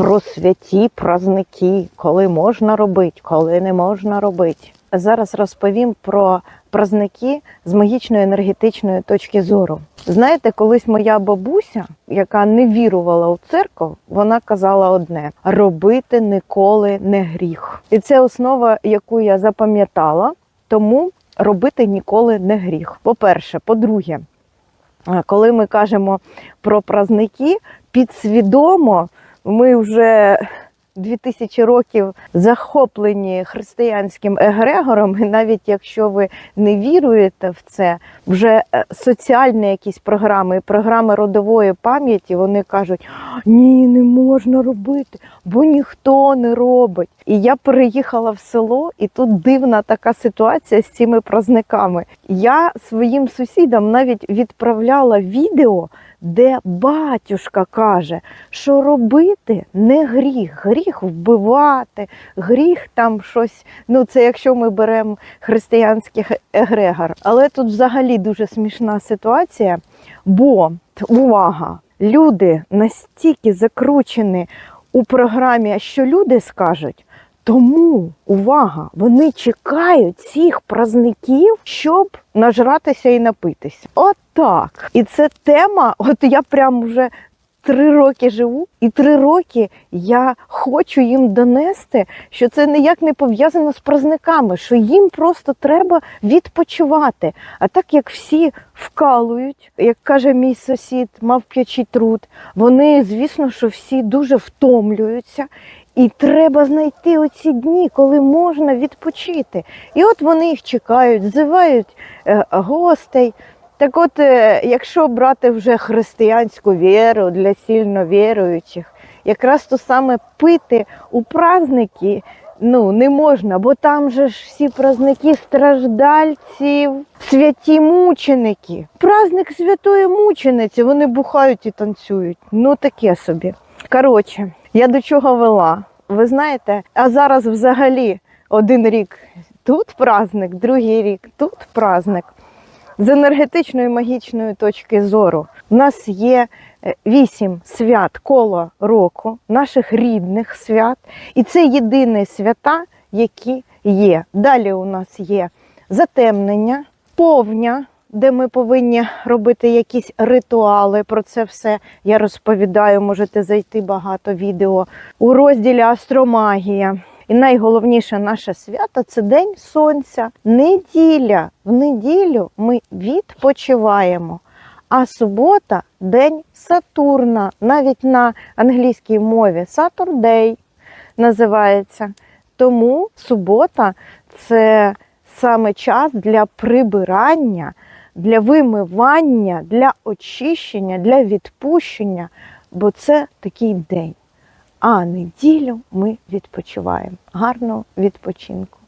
про святі праздники, коли можна робити, коли не можна робити. Зараз розповім про праздники з магічної енергетичної точки зору. Знаєте, колись моя бабуся, яка не вірувала у церкву, вона казала одне: робити ніколи не гріх. І це основа, яку я запам'ятала, тому робити ніколи не гріх. По-перше, по-друге, коли ми кажемо про праздники, підсвідомо ми вже 2000 років захоплені християнським егрегором, і навіть якщо ви не віруєте в це, вже е, соціальні якісь програми, програми родової пам'яті, вони кажуть: ні, не можна робити, бо ніхто не робить. І я переїхала в село, і тут дивна така ситуація з цими праздниками. Я своїм сусідам навіть відправляла відео, де батюшка каже, що робити не гріх, гріх вбивати, гріх там щось. Ну, це якщо ми беремо християнський егрегор. Але тут взагалі дуже смішна ситуація, бо увага, люди настільки закручені у програмі, що люди скажуть. Тому увага, вони чекають цих праздників, щоб нажратися і напитися. Отак. І це тема. От я прям вже три роки живу, і три роки я хочу їм донести, що це ніяк не пов'язано з праздниками, що їм просто треба відпочивати. А так як всі вкалують, як каже мій сусід, мав п'ячий труд, вони, звісно, що всі дуже втомлюються. І треба знайти оці дні, коли можна відпочити. І от вони їх чекають, зивають е, гостей. Так от, е, якщо брати вже християнську віру для сильно віруючих, якраз то саме пити у праздники ну, не можна, бо там же ж всі праздники страждальців, святі мученики. Праздник святої мучениці, вони бухають і танцюють. Ну таке собі. Коротше, я до чого вела? Ви знаєте, а зараз взагалі один рік тут праздник, другий рік тут праздник. З енергетичної магічної точки зору у нас є е, вісім свят коло року, наших рідних свят, і це єдині свята, які є. Далі у нас є затемнення, повня, де ми повинні робити якісь ритуали. Про це все я розповідаю. Можете зайти багато відео у розділі Астромагія. І найголовніше наше свято це День Сонця, неділя. В неділю ми відпочиваємо. А субота день Сатурна, навіть на англійській мові Saturday називається. Тому субота це саме час для прибирання, для вимивання, для очищення, для відпущення, бо це такий день. А неділю ми відпочиваємо. Гарного відпочинку!